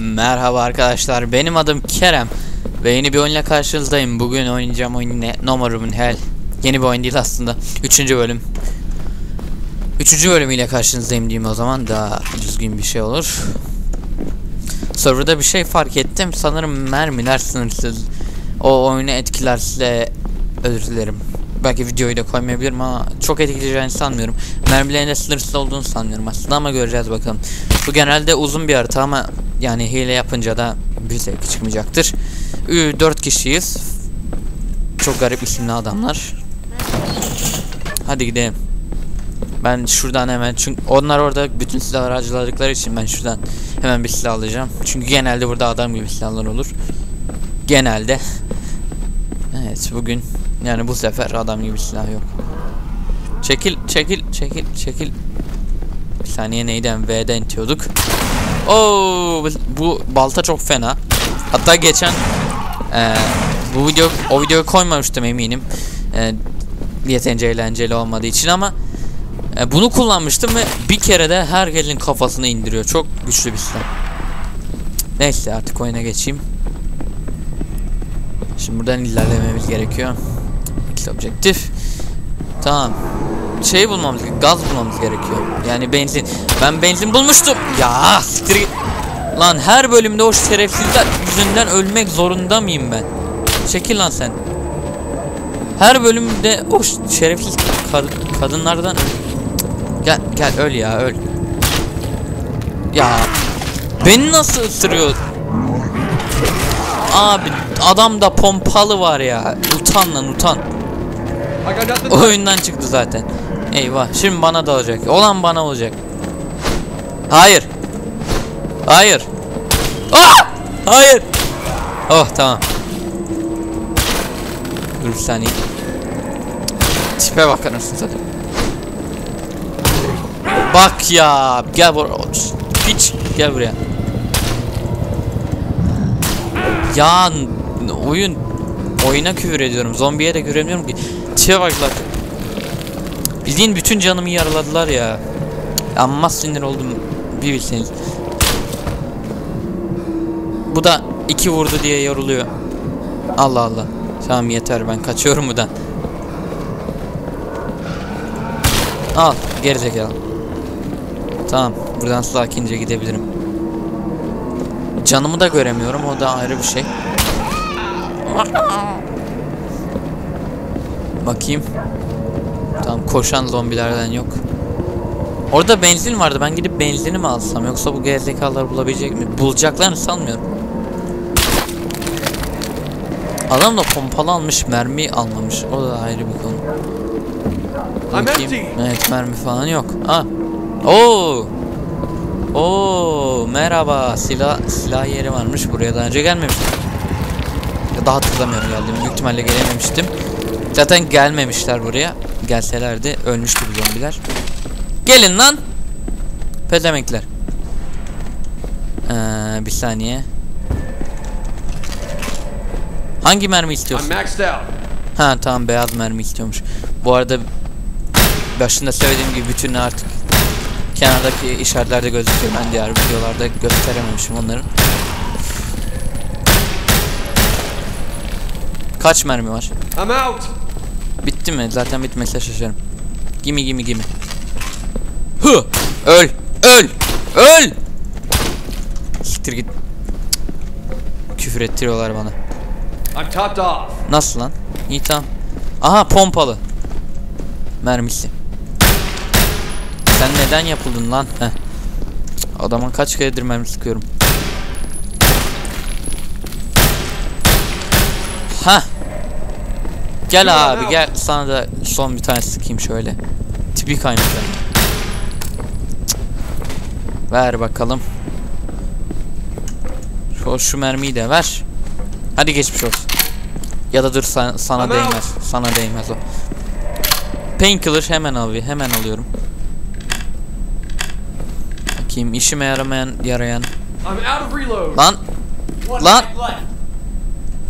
Merhaba arkadaşlar benim adım Kerem ve yeni bir oyunla karşınızdayım. Bugün oynayacağım oyun ne? No More Hell. Yeni bir oyun değil aslında. Üçüncü bölüm. Üçüncü bölümüyle karşınızdayım diyeyim o zaman daha düzgün bir şey olur. Serverda bir şey fark ettim. Sanırım mermiler sınırsız. O oyunu etkilerse özür dilerim. Belki videoyu da koymayabilirim ama çok etkileyeceğini sanmıyorum. Mermilerin de sınırsız olduğunu sanmıyorum aslında ama göreceğiz bakalım. Bu genelde uzun bir harita ama yani hile yapınca da bir zevki çıkmayacaktır. 4 kişiyiz. Çok garip isimli adamlar. Hadi gidelim. Ben şuradan hemen çünkü onlar orada bütün silahları harcaladıkları için ben şuradan hemen bir silah alacağım. Çünkü genelde burada adam gibi silahlar olur. Genelde. Evet bugün yani bu sefer adam gibi silah yok. Çekil çekil çekil çekil. Bir saniye neyden V'den itiyorduk. Oo bu, balta çok fena. Hatta geçen e, bu video o videoyu koymamıştım eminim. E, yeterince eğlenceli olmadığı için ama e, bunu kullanmıştım ve bir kere de herkesin kafasını indiriyor. Çok güçlü bir silah. Neyse artık oyuna geçeyim. Şimdi buradan ilerlememiz gerekiyor. İlk objektif. Tamam. Şey bulmamız, gaz bulmamız gerekiyor. Yani benzin. Ben benzin bulmuştum. Ya siktir. Lan her bölümde o şerefsizler yüzünden ölmek zorunda mıyım ben? Çekil lan sen. Her bölümde o şerefsiz kad kadınlardan Gel gel öl ya öl. Ya beni nasıl ısırıyor? Abi adamda pompalı var ya. Utan lan utan. Oyundan çıktı zaten. Eyvah şimdi bana da olacak. Olan bana olacak. Hayır. Hayır. Ah! Hayır. Oh tamam. Dur bir saniye. Tipe bakar zaten? Bak ya. Gel buraya. Piç. Gel buraya. Ya oyun oyuna küfür ediyorum. Zombiye de küfür ki. Tipe baklar. Bildiğin bütün canımı yaraladılar ya. Amma sinir oldum. Bir bilseniz. Bu da iki vurdu diye yoruluyor. Allah Allah. Tamam yeter ben kaçıyorum buradan. Al gerizekalı. Tamam buradan sakince gidebilirim. Canımı da göremiyorum o da ayrı bir şey. Bakayım. Tamam koşan zombilerden yok. Orada benzin vardı. Ben gidip benzini mi alsam yoksa bu gerizekalılar bulabilecek mi? Bulacaklarını sanmıyorum. Adam da pompalı almış, mermi almamış. O da ayrı bir konu. Bakayım. Evet, mermi falan yok. Ha. Oo. Oo, merhaba. Silah silah yeri varmış. Buraya daha önce gelmemiştim. Daha hatırlamıyorum geldim. Büyük ihtimalle gelememiştim. Zaten gelmemişler buraya. Gelselerdi ölmüştü bu zombiler. Gelin lan. Pezemekler. Ee, bir saniye. Hangi mermi istiyorsun? Ha tamam beyaz mermi istiyormuş. Bu arada başında söylediğim gibi bütün artık kenardaki işaretlerde gözüküyor. Ben diğer videolarda gösterememişim onları. Kaç mermi var? I'm out. Bitti mi? Zaten bitmese şaşarım. Gimi gimi gimi. Hı! Öl! Öl! Öl! Siktir git. Küfür ettiriyorlar bana. Nasıl lan? İyi tamam. Aha pompalı. Mermisi. Sen neden yapıldın lan? Heh. Adama kaç keredir mermi sıkıyorum. Ha. Gel abi gel sana da son bir tane sıkayım şöyle. Tipi kaymış. Ver bakalım. Şu, şu mermiyi de ver. Hadi geçmiş olsun. Ya da dur sana, sana Ama- değmez. Sana değmez o. Painkiller hemen abi hemen alıyorum. Bakayım işime yaramayan yarayan. Lan lan.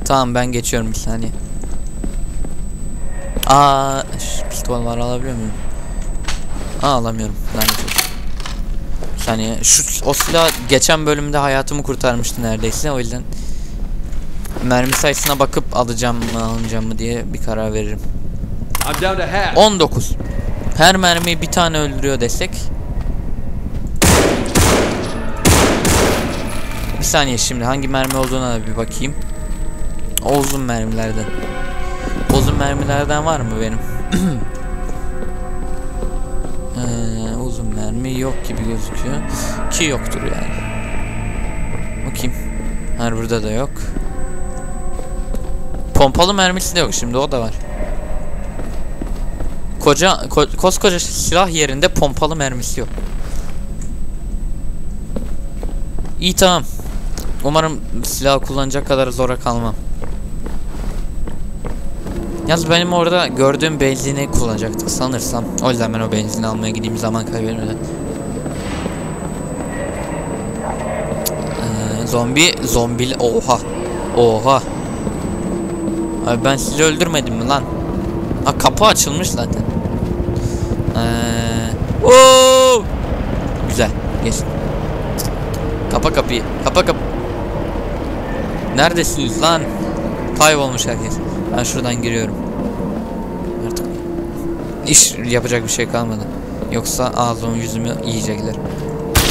tamam ben geçiyorum bir saniye. Aa pistol var alabiliyor muyum? Aa alamıyorum. Lanet olsun. saniye. Şu o silah geçen bölümde hayatımı kurtarmıştı neredeyse. O yüzden mermi sayısına bakıp alacağım mı almayacağım mı diye bir karar veririm. I'm down to half. 19. Her mermi bir tane öldürüyor desek. Bir saniye şimdi hangi mermi olduğuna da bir bakayım. O uzun mermilerden. Mermilerden var mı benim? Ee, uzun mermi yok gibi gözüküyor. Ki yoktur yani. Bakayım. Her burada da yok. Pompalı mermisi de yok şimdi o da var. Koca ko- koskoca silah yerinde pompalı mermisi yok. İyi tamam. Umarım silah kullanacak kadar zora kalmam. Yalnız benim orada gördüğüm benzini kullanacaktık sanırsam. O yüzden ben o benzini almaya gideyim zaman kaybetmeden. Ee, zombi, zombi, oha, oha. Abi ben sizi öldürmedim mi lan? Ha kapı açılmış zaten. Ee! Güzel, geç. Kapa kapıyı, kapa kap. Neredesiniz lan? Kaybolmuş herkes. Ben şuradan giriyorum. Artık iş yapacak bir şey kalmadı. Yoksa ağzımı yüzümü yiyecekler.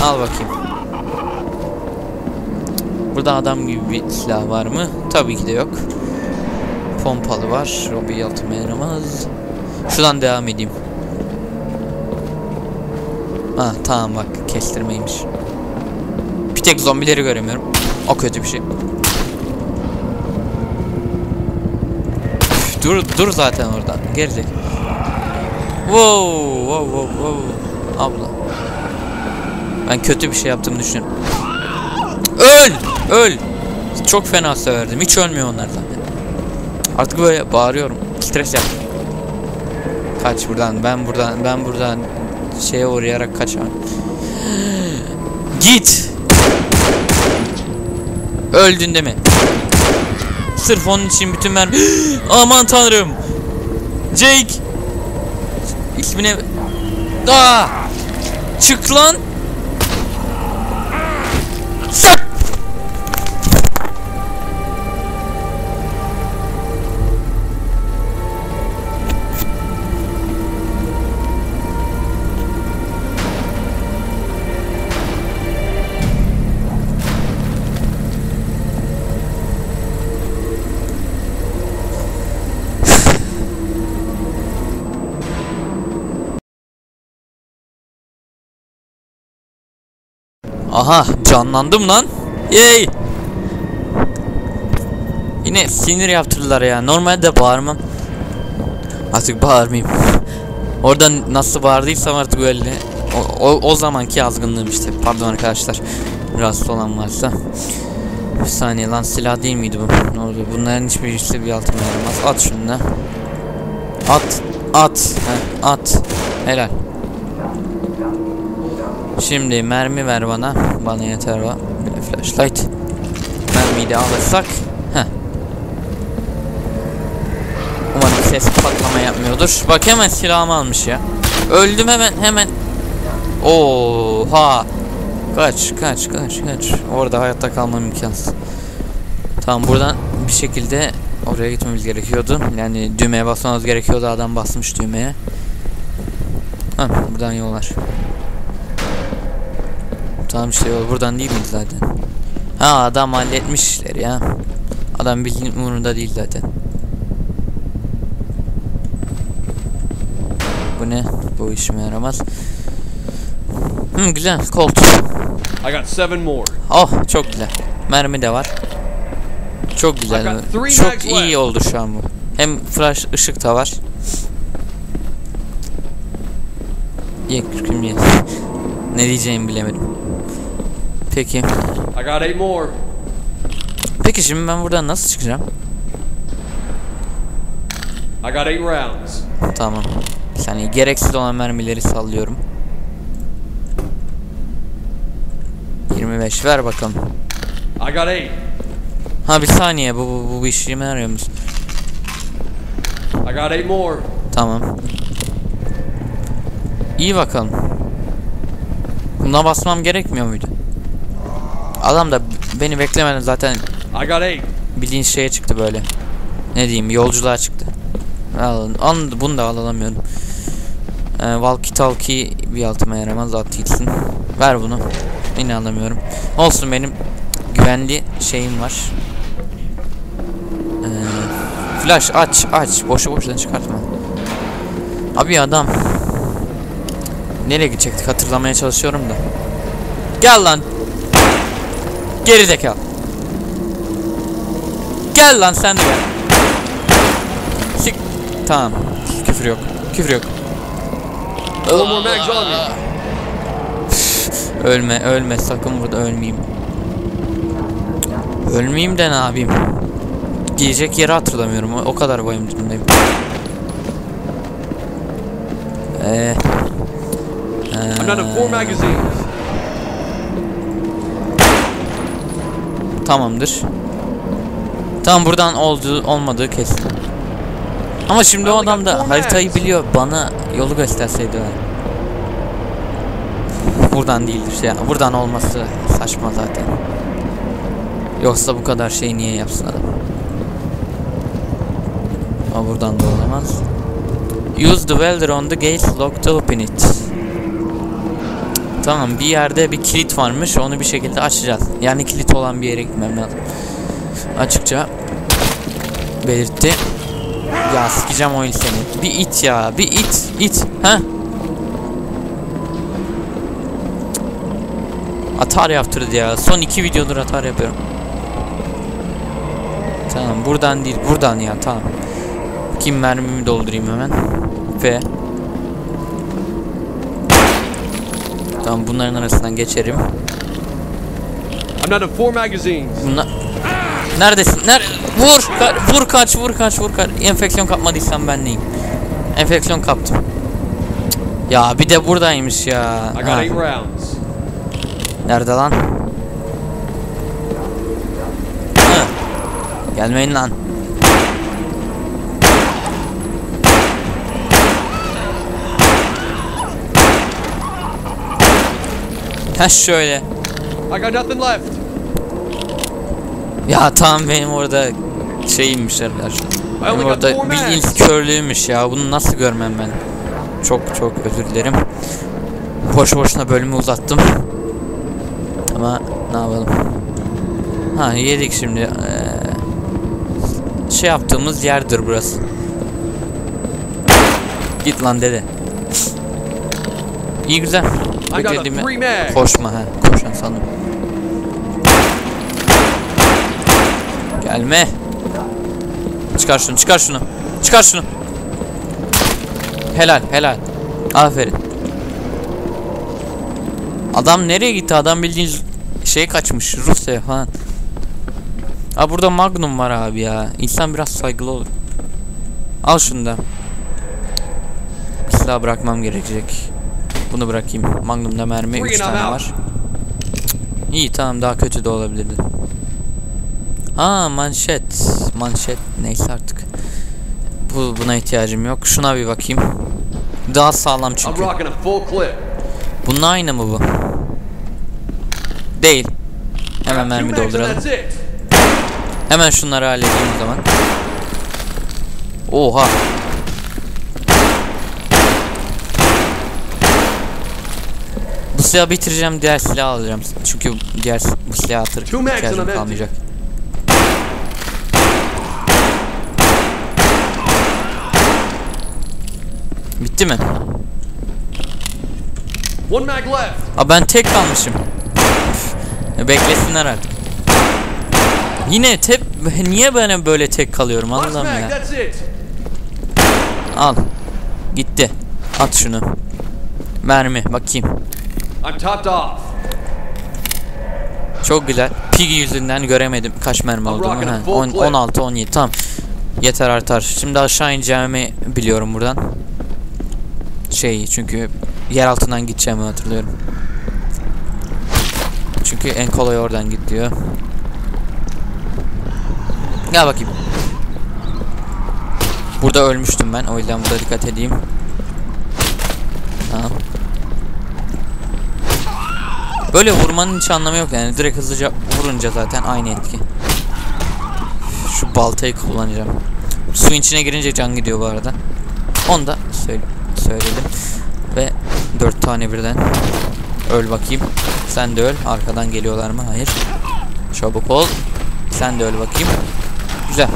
Al bakayım. Burada adam gibi bir silah var mı? Tabii ki de yok. Pompalı var. O bir yalıtıma yaramaz. Şuradan devam edeyim. Ha tamam bak kestirmeymiş. Bir tek zombileri göremiyorum. O kötü bir şey. Dur dur zaten orada. Gelecek. Wow, wow, wow, wow. Abla. Ben kötü bir şey yaptığımı düşünüyorum. Öl! Öl! Çok fena severdim. Hiç ölmüyor onlar zaten. Artık böyle bağırıyorum. Stres yap. Kaç buradan. Ben buradan. Ben buradan şeye uğrayarak kaçarım. Git. Öldün değil mi? Sırf onun için bütün mermi... Aman tanrım. Jake. İsmine... Aa! Çık lan. Aha canlandım lan. Yay. Yine sinir yaptırdılar ya. Normalde bağırmam. Artık bağırmayayım. Oradan nasıl bağırdıysam artık öyle. O, o, o zamanki azgınlığım işte. Pardon arkadaşlar. Rahatsız olan varsa. Bir saniye lan silah değil miydi bu? Ne oluyor? Bunların hiçbirisi bir altına yaramaz. At şunu da. At. At. Heh, at. Helal. Şimdi mermi ver bana. Bana yeter var. Bir de flashlight. Mermiyi de alırsak. Heh. Umarım ses patlama yapmıyordur. Bak hemen silahımı almış ya. Öldüm hemen hemen. Oha. Kaç kaç kaç kaç. Orada hayatta kalmam imkansız. Tamam buradan bir şekilde oraya gitmemiz gerekiyordu. Yani düğmeye basmamız gerekiyordu. Adam basmış düğmeye. Ha buradan yol var. Tamam işte yol buradan değil miydi zaten? Ha adam halletmiş işleri ya. Adam bildiğin umurunda değil zaten. Bu ne? Bu işime yaramaz. Hmm güzel kolt. I got seven more. Oh çok güzel. Mermi de var. Çok güzel. Çok iyi oldu şu an bu. Hem flash ışık da var. Ye kürküm ye. Ne diyeceğimi bilemedim. Peki. I got eight more. Peki şimdi ben buradan nasıl çıkacağım? I got eight rounds. Tamam. Saniye gereksiz olan mermileri sallıyorum. 25 ver bakalım. I got eight. Ha bir saniye bu bu, bu, yarıyor musun? I got eight more. Tamam. İyi bakalım. Buna basmam gerekmiyor muydu? Adam da beni beklemeden zaten bildiğin şeye çıktı böyle. Ne diyeyim yolculuğa çıktı. Al, an, bunu da alamıyorum. Ee, walkie talkie bir altıma yaramaz at gitsin. Ver bunu. Yine alamıyorum. Olsun benim güvenli şeyim var. Ee, flash aç aç. Boşu boşuna çıkartma. Abi adam. Nereye gidecektik hatırlamaya çalışıyorum da. Gel lan. Geri zekalı. Gel lan sen de gel. Sik. Tamam. Küfür yok. Küfür yok. Ölme, ölme. Sakın burada ölmeyeyim. Ölmeyeyim de ne yapayım? Giyecek yeri hatırlamıyorum. O, o kadar bayım durumdayım. Eee. I'm down to four magazines. Tamamdır. Tamam buradan olduğu olmadığı kesin. Ama şimdi o adam da haritayı biliyor. Bana yolu gösterseydi o. Buradan değildir ya. Buradan olması saçma zaten. Yoksa bu kadar şey niye yapsın adam? Ama buradan da olamaz. Use the welder on the gate lock to open it. Tamam bir yerde bir kilit varmış onu bir şekilde açacağız. Yani kilit olan bir yere gitmem lazım. Açıkça belirtti. Ya sikeceğim oyun seni. Bir it ya bir it it ha? Atar yaptırdı ya. Son iki videodur atar yapıyorum. Tamam buradan değil buradan ya tamam. Kim mermimi doldurayım hemen. Ve Tamam bunların arasından geçerim. Bunlar... Neredesin? Ner vur! Ka- vur kaç, vur kaç, vur kaç. Enfeksiyon kapmadıysam ben neyim? Enfeksiyon kaptım. Ya bir de buradaymış ya. Ha. Nerede lan? Gelmeyin lan. Ha şöyle. I got nothing left. Ya tamam benim orada şeyimmiş arkadaşlar. Benim orada bildiğin körlüğüymüş ya. Bunu nasıl görmem ben? Çok çok özür dilerim. Boş boşuna bölümü uzattım. Ama ne yapalım? Ha yedik şimdi. Ee, şey yaptığımız yerdir burası. Git lan dede. İyi güzel. Beklediğimi koşma ha. Koşan sandım. Gelme. Çıkar şunu, çıkar şunu. Çıkar şunu. Helal, helal. Aferin. Adam nereye gitti? Adam bildiğin şey kaçmış Rusya'ya falan. Aa burada Magnum var abi ya. İnsan biraz saygılı olur. Al şunu da. Bir silah bırakmam gerekecek. Bunu bırakayım. Magnum'da mermi 3 tane var. İyi tamam daha kötü de olabilirdi. Aa manşet. Manşet neyse artık. Bu buna ihtiyacım yok. Şuna bir bakayım. Daha sağlam çünkü. Bunun aynı mı bu? Değil. Hemen mermi dolduralım. Hemen şunları halledeyim o zaman. Oha. Silahı bitireceğim diğer silahı alacağım. Çünkü diğer bu silahı atır ihtiyacım kalmayacak. Bitti mi? One mag left. Aa ben tek kalmışım. Beklesinler artık. Yine tep niye ben böyle tek kalıyorum Allah'ım ya. Al. Gitti. At şunu. Mermi bakayım. Topped off. Çok güzel. Pig yüzünden göremedim kaç mermi olduğunu. rocking a Ha, full on- clip. 16 17 tamam. Yeter artar. Şimdi aşağı ineceğimi biliyorum buradan. Şey çünkü yer altından gideceğimi hatırlıyorum. Çünkü en kolay oradan git diyor. Gel bakayım. Burada ölmüştüm ben. O yüzden burada dikkat edeyim. Tamam. Böyle vurmanın hiç anlamı yok yani. Direkt hızlıca vurunca zaten aynı etki. Şu baltayı kullanacağım. Suyun içine girince can gidiyor bu arada. Onu da söyle söyledim. Ve dört tane birden. Öl bakayım. Sen de öl. Arkadan geliyorlar mı? Hayır. Çabuk ol. Sen de öl bakayım. Güzel.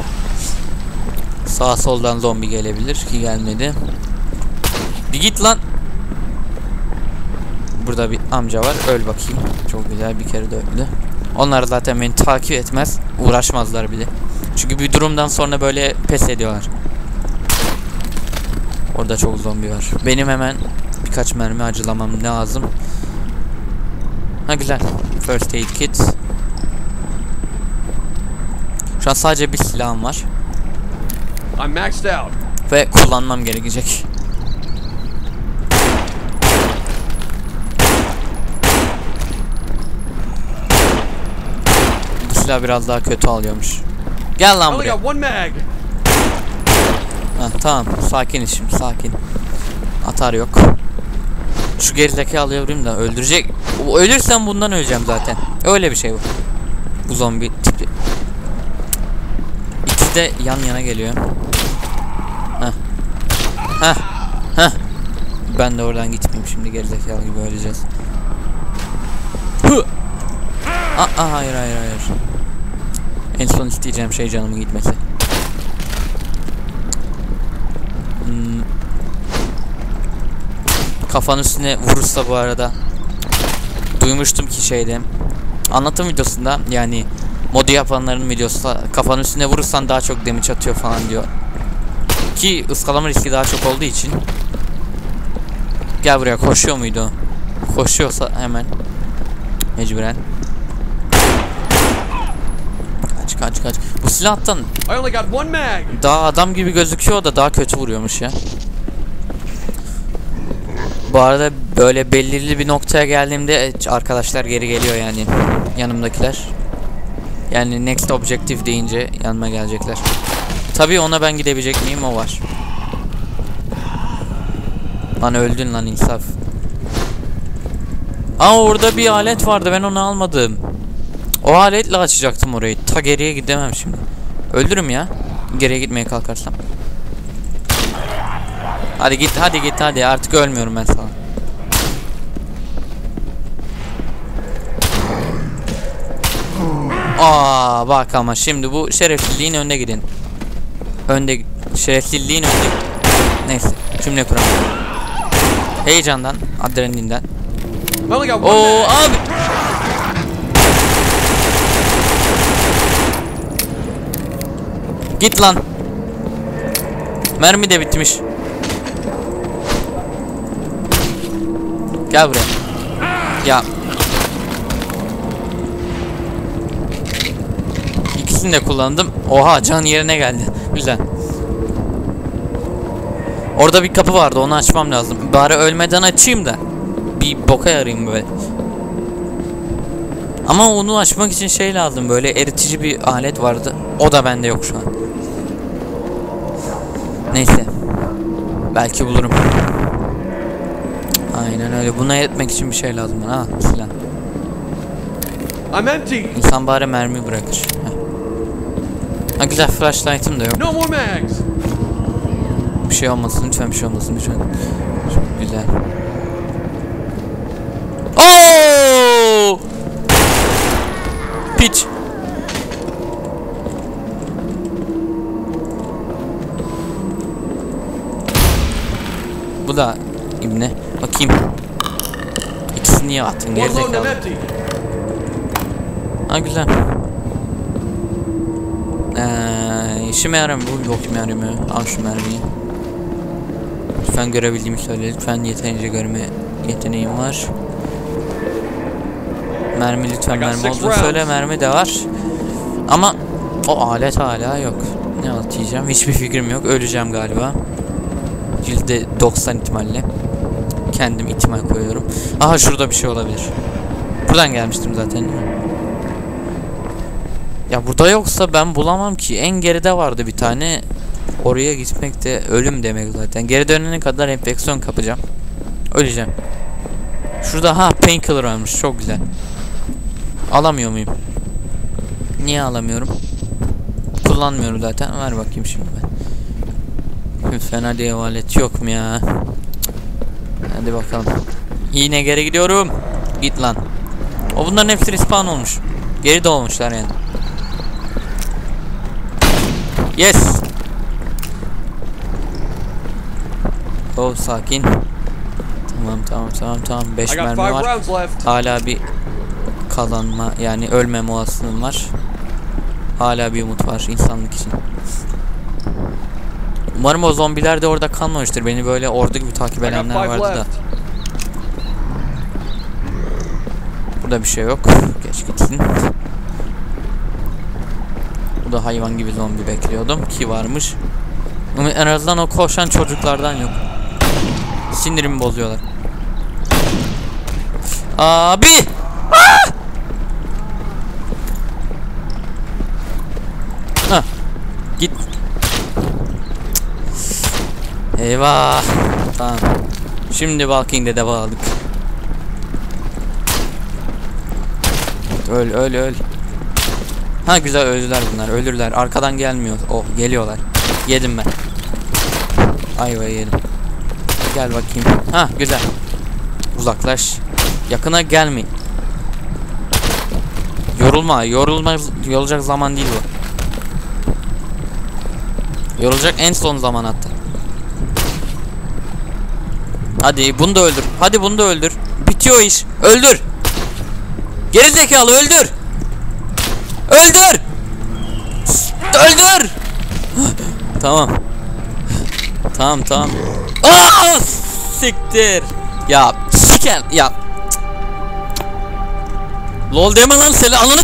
Sağ soldan zombi gelebilir ki gelmedi. Bir git lan. Burada bir amca var. Öl bakayım. Çok güzel bir kere de öldü. Onlar zaten beni takip etmez. Uğraşmazlar bile. Çünkü bir durumdan sonra böyle pes ediyorlar. Orada çok zombi var. Benim hemen birkaç mermi acılamam lazım. Ha güzel. First aid kit. Şu an sadece bir silahım var. I'm maxed out. Ve kullanmam gerekecek. Bu silah biraz daha kötü alıyormuş. Gel lan buraya. Ha, tamam sakiniz şimdi sakin. Atar yok. Şu gerizekalı vurayım da öldürecek. Ölürsem bundan öleceğim zaten. Öyle bir şey bu. Bu zombi tipi. İkisi de yan yana geliyor. Heh. Heh. Heh. Ben de oradan gitmeyeyim şimdi gerizekalı gibi öleceğiz. Hı. Aa, aa, hayır hayır hayır. En son isteyeceğim şey canımın gitmesi. Hmm. Kafanın üstüne vurursa bu arada duymuştum ki şeyde anlatım videosunda yani modu yapanların videosu kafanın üstüne vurursan daha çok damage atıyor falan diyor. Ki ıskalama riski daha çok olduğu için Gel buraya koşuyor muydu? Koşuyorsa hemen mecburen Kaç kaç Bu silahtan daha adam gibi gözüküyor da daha kötü vuruyormuş ya. Bu arada böyle belirli bir noktaya geldiğimde e, arkadaşlar geri geliyor yani yanımdakiler. Yani next objective deyince yanıma gelecekler. Tabii ona ben gidebilecek miyim o var. Lan öldün lan insaf. Aa orada bir alet vardı ben onu almadım. O aletle açacaktım orayı. Ta geriye gidemem şimdi. Öldürüm ya. Geriye gitmeye kalkarsam. Hadi git hadi git hadi artık ölmüyorum ben sana. Aa bak ama şimdi bu şerefsizliğin önde gidin. Önde şerefsizliğin önde. Neyse cümle kuramadım. Heyecandan, adrenalinden. Mag. abi. Git lan. Mermi de bitmiş. Gel buraya. Ya. İkisini de kullandım. Oha can yerine geldi. Güzel. Orada bir kapı vardı onu açmam lazım. Bari ölmeden açayım da. Bir boka yarayayım böyle. Ama onu açmak için şey lazım böyle eritici bir alet vardı. O da bende yok şu an. Neyse. Belki bulurum. Aynen öyle. Buna etmek için bir şey lazım bana. Ha silah. I'm empty. İnsan bari mermi bırakır. Heh. Ha güzel flashlight'ım da yok. No more mags. Bir şey olmasın lütfen bir şey olmasın lütfen. Çok güzel. Oo! Piç. Bu da ibne. Bakayım. İkisini niye attın gerizekalı. Ha güzel. Ee, işime yaramıyor. Bu yok işime yaramıyor. Al şu mermiyi. Lütfen görebildiğimi söyle. Lütfen yeterince görme yeteneğim var. Mermi lütfen mermi olduğunu söyle. Mermi de var. Ama o alet hala yok. Ne atacağım? Hiçbir fikrim yok. Öleceğim galiba. %90 ihtimalle. Kendim ihtimal koyuyorum. Aha şurada bir şey olabilir. Buradan gelmiştim zaten. Ya burada yoksa ben bulamam ki. En geride vardı bir tane. Oraya gitmek de ölüm demek zaten. Geri dönene kadar enfeksiyon kapacağım. Öleceğim. Şurada ha painkiller varmış. Çok güzel. Alamıyor muyum? Niye alamıyorum? Kullanmıyorum zaten. Ver bakayım şimdi. Fena diye alet yok mu ya? Hadi bakalım. Yine geri gidiyorum. Git lan. O bunların hepsi respawn olmuş. Geri doğmuşlar yani. Yes. Oh sakin. Tamam tamam tamam tamam. 5 I got mermi var. Hala bir kazanma yani ölmeme olasılığım var. Hala bir umut var insanlık için. Umarım o zombiler de orada kalmamıştır. Beni böyle ordu gibi takip edenler vardı da. Burada bir şey yok. Geç gitsin. Burada hayvan gibi zombi bekliyordum ki varmış. Ama en azından o koşan çocuklardan yok. Sinirimi bozuyorlar. Abi! Ah! Hah. Git. Eyvah. Tamam. Şimdi Walking Dead'e bağladık. Öl öl öl. Ha güzel öldüler bunlar. Ölürler. Arkadan gelmiyor. Oh geliyorlar. Yedim ben. Ayvayı yedim. Gel bakayım. Ha güzel. Uzaklaş. Yakına gelmeyin. Yorulma. Yorulma yorulacak zaman değil bu. Yorulacak en son zaman hatta. Hadi bunu da öldür. Hadi bunu da öldür. Bitiyor iş. Öldür. Geri zekalı öldür. Öldür. Öldür. tamam. Tamam tamam. Aa, siktir. Ya siker ya. Lol deme lan seni ananı